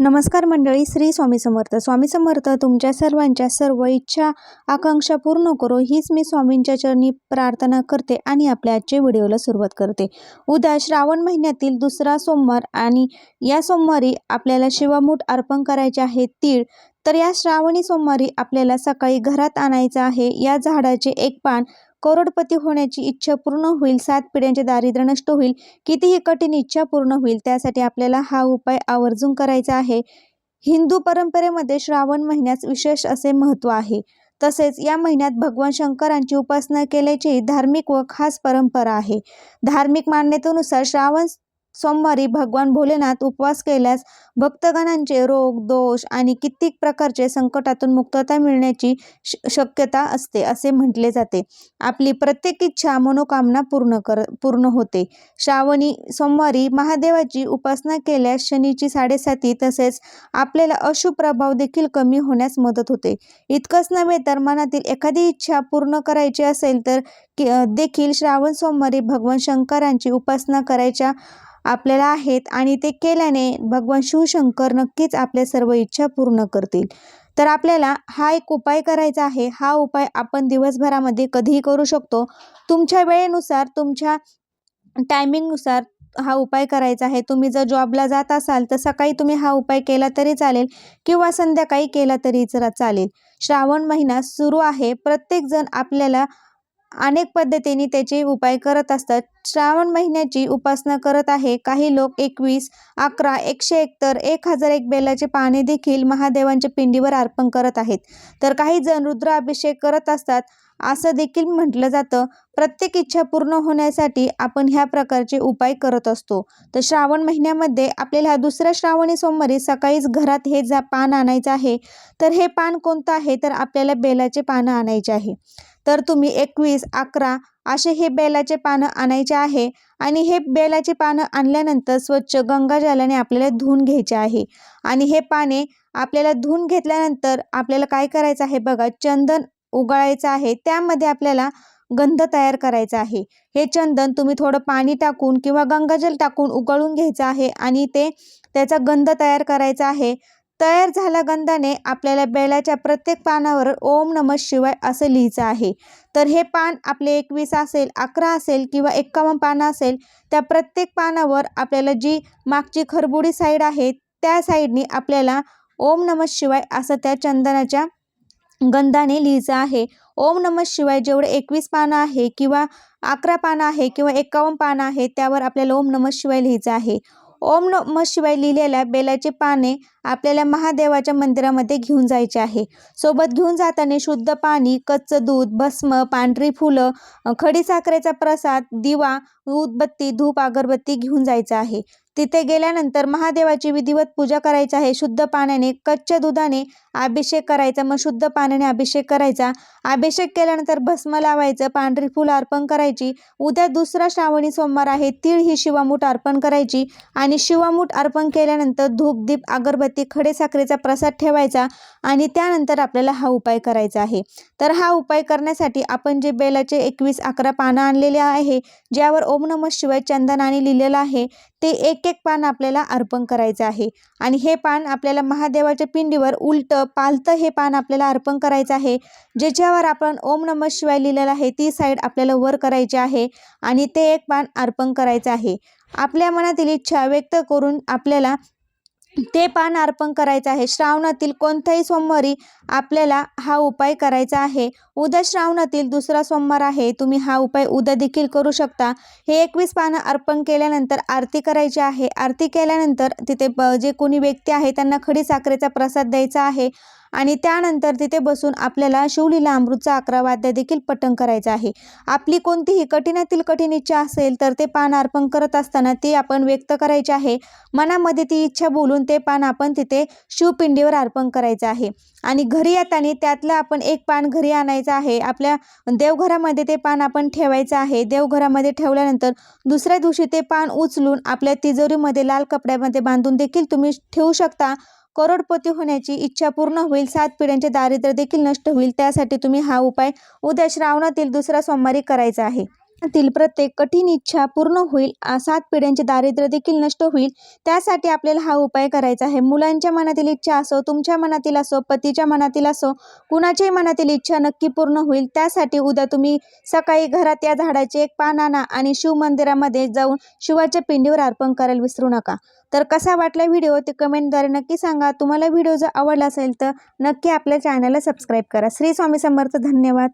नमस्कार मंडळी श्री स्वामी समर्थ. स्वामी समर्थ तुमच्या सर्वांच्या सर्व इच्छा आकांक्षा पूर्ण करो हीच मी स्वामींच्या चरणी प्रार्थना करते आणि आपल्या आजच्या व्हिडिओला सुरुवात करते. उद्या श्रावण महिन्यातील दुसरा सोमवार आणि या सोमवारी आपल्याला शिवामूठ अर्पण करायचे आहे तीळ. तर या श्रावणी सोमवारी आपल्याला सकाळी घरात आणायचं आहे. या झाडाचे एक पान करोडपती होण्याची इच्छा पूर्ण होईल सात पिढ्यांचे दारिद्र्य नष्ट होईल कितीही कठीण इच्छा पूर्ण होईल त्यासाठी आपल्याला हा उपाय आवर्जून करायचा आहे. हिंदू परंपरेमध्ये श्रावण महिन्यास विशेष असे महत्त्व आहे. तसेच या महिन्यात भगवान शंकरांची उपासना केल्याची धार्मिक व खास परंपरा आहे. धार्मिक मान्यतेनुसार श्रावण सोमवारी भगवान भोलेनाथ उपवास केल्यास भक्तगणांचे रोग दोष आणि कित्येक प्रकारचे संकटातून मुक्तता मिळण्याची श शक्यता असते असे म्हटले जाते. आपली प्रत्येक इच्छा मनोकामना पूर्ण कर पूर्ण होते. श्रावणी सोमवारी महादेवाची उपासना केल्यास शनीची साडेसाती तसेच आपल्याला अशुभ प्रभाव देखील कमी होण्यास मदत होते. इतकंच नव्हे तर मनातील एखादी इच्छा पूर्ण करायची असेल तर देखील श्रावण सोमवारी भगवान शंकरांची उपासना करायच्या आपल्याला आहेत आणि ते केल्याने भगवान शिवशंकर नक्कीच आपल्या सर्व इच्छा पूर्ण करतील. तर आपल्याला हा एक उपाय करायचा आहे. हा उपाय आपण दिवसभरामध्ये कधीही करू शकतो. तुमच्या वेळेनुसार तुमच्या टायमिंगनुसार हा उपाय करायचा आहे. तुम्ही जर जॉबला जात असाल तर सकाळी तुम्ही हा उपाय केला तरी चालेल किंवा संध्याकाळी केला तरी जरा चालेल. श्रावण महिना सुरू आहे. प्रत्येकजण आपल्याला अनेक पद्धतीने त्याचे उपाय करत असतात. श्रावण महिन्याची उपासना करत आहे. काही लोक एकवीस अकरा एकशे एकतर एक हजार एक बेलाचे पाने देखील महादेवांच्या पिंडीवर अर्पण करत आहेत. तर काही जण रुद्राभिषेक करत असतात. असं देखील म्हटलं जातं. प्रत्येक इच्छा पूर्ण होण्यासाठी आपण ह्या प्रकारचे उपाय करत असतो. तर श्रावण महिन्यामध्ये आपल्याला हा दुसऱ्या श्रावणी सोमवारी सकाळीच घरात हे जा पान आणायचं आहे. तर हे पान कोणतं आहे? तर आपल्याला बेलाचे पानं आणायचे आहे. तर तुम्ही एकवीस अकरा असे हे बेलाचे पानं आणायचे आहे आणि हे बेलाचे पानं आणल्यानंतर स्वच्छ गंगाजलाने आपल्याला धुवून घ्यायचे आहे. आणि हे पाने आपल्याला धुवून घेतल्यानंतर आपल्याला काय करायचं आहे बघा चंदन उगाळायचं आहे. त्यामध्ये आपल्याला गंध तयार करायचा आहे. हे चंदन तुम्ही थोडं पाणी टाकून किंवा गंगाजल टाकून उकळून घ्यायचं आहे आणि ते त्याचा गंध तयार करायचा आहे. तयार झाला गंधाने आपल्याला बेलाच्या प्रत्येक पानावर ओम नम शिवाय असं लिहायचं आहे. तर हे पान आपले एकवीस असेल अकरा असेल किंवा एक्कावन्न पानं असेल त्या प्रत्येक पानावर आपल्याला जी मागची खरबुडी साईड आहे त्या साईडनी आपल्याला ओम नम शिवाय असं त्या चंदनाच्या गंधाने लिहायचं आहे. ओम नम शिवाय जेवढे एकवीस पानं आहे किंवा अकरा पानं आहे किंवा एक्कावन्न पानं आहे त्यावर आपल्याला ओम नम शिवाय लिहायचं आहे. ओम नम शिवाय लिहिलेल्या बेलाचे पाने आपल्याला महादेवाच्या मंदिरामध्ये घेऊन जायचे आहे. सोबत घेऊन जाताना शुद्ध पाणी कच्चं दूध भस्म पांढरी फुलं खडी साखरेचा प्रसाद दिवा उदबत्ती धूप अगरबत्ती घेऊन जायचं आहे. तिथे गेल्यानंतर महादेवाची विधिवत पूजा करायची आहे. शुद्ध पाण्याने कच्च्या दुधाने अभिषेक करायचा. मग शुद्ध पाण्याने अभिषेक करायचा. अभिषेक केल्यानंतर भस्म लावायचं पांढरी फुलं अर्पण करायची. उद्या दुसरा श्रावणी सोमवार आहे. तीळ ही शिवामूठ अर्पण करायची आणि शिवामूठ अर्पण केल्यानंतर धूप दीप अगरबत्ती खडे साखरेचा प्रसाद ठेवायचा आणि त्यानंतर आपल्याला हा उपाय करायचा आहे. तर हा उपाय करण्यासाठी आपण जे बेलाचे एकवीस अकरा पानं आणलेले आहे ज्यावर ओम नम शिवाय चंदनाने लिहिलेलं आहे ते एक एक पान आपल्याला अर्पण करायचं आहे. आणि हे पान आपल्याला महादेवाच्या पिंडीवर उलटं पालतं हे पान आपल्याला अर्पण करायचं आहे. ज्याच्यावर आपण ओम नम शिवाय लिहिलेलं आहे ती साईड आपल्याला वर करायची आहे आणि ते एक पान अर्पण करायचं आहे. आपल्या मनातील इच्छा व्यक्त करून आपल्याला ते पान अर्पण करायचं आहे. श्रावणातील कोणत्याही सोमवारी आपल्याला हा उपाय करायचा आहे. उद्या श्रावणातील दुसरा सोमवार आहे. तुम्ही हा उपाय उद्या देखील करू शकता. हे एकवीस पानं अर्पण केल्यानंतर आरती करायची आहे. आरती केल्यानंतर तिथे ब जे कोणी व्यक्ती आहे त्यांना खडी साखरेचा प्रसाद द्यायचा आहे. आणि त्यानंतर तिथे बसून आपल्याला शिवलीला अमृतचा अकरा वाद्य देखील पठण करायचं आहे. आपली कोणतीही कठीणातील कठीण इच्छा असेल तर ते पान अर्पण करत असताना ती आपण व्यक्त करायची आहे. मनामध्ये ती इच्छा बोलून ते पान आपण तिथे शिवपिंडीवर अर्पण करायचं आहे. आणि घरी येताना त्यातलं आपण एक पान घरी आणायचं आहे. आपल्या देवघरामध्ये ते पान आपण ठेवायचं आहे. देवघरामध्ये ठेवल्यानंतर दुसऱ्या दिवशी ते पान उचलून आपल्या तिजोरीमध्ये लाल कपड्यामध्ये बांधून देखील तुम्ही ठेवू शकता. करोडपती होण्याची इच्छा पूर्ण होईल. सात पिढ्यांचे दारिद्र्य देखील नष्ट होईल. त्यासाठी तुम्ही हा उपाय उद्या श्रावणातील दुसरा सोमवारी करायचा आहे. तील प्रत्येक कठीण इच्छा पूर्ण होईल सात पिढ्यांचे दारिद्र्य देखील नष्ट होईल त्यासाठी आपल्याला हा उपाय करायचा आहे. मुलांच्या मनातील इच्छा असो तुमच्या मनातील असो पतीच्या मनातील असो कुणाच्याही मनातील इच्छा नक्की पूर्ण होईल. त्यासाठी उद्या तुम्ही सकाळी घरात या झाडाचे एक पान आणा आणि शिव मंदिरामध्ये जाऊन शिवाच्या पिंडीवर अर्पण करायला विसरू नका. तर कसा वाटला व्हिडिओ? ते कमेंटद्वारे नक्की सांगा. तुम्हाला व्हिडिओ जर आवडला असेल तर नक्की आपल्या चॅनलला सबस्क्राईब करा. श्री स्वामी समर्थ. धन्यवाद.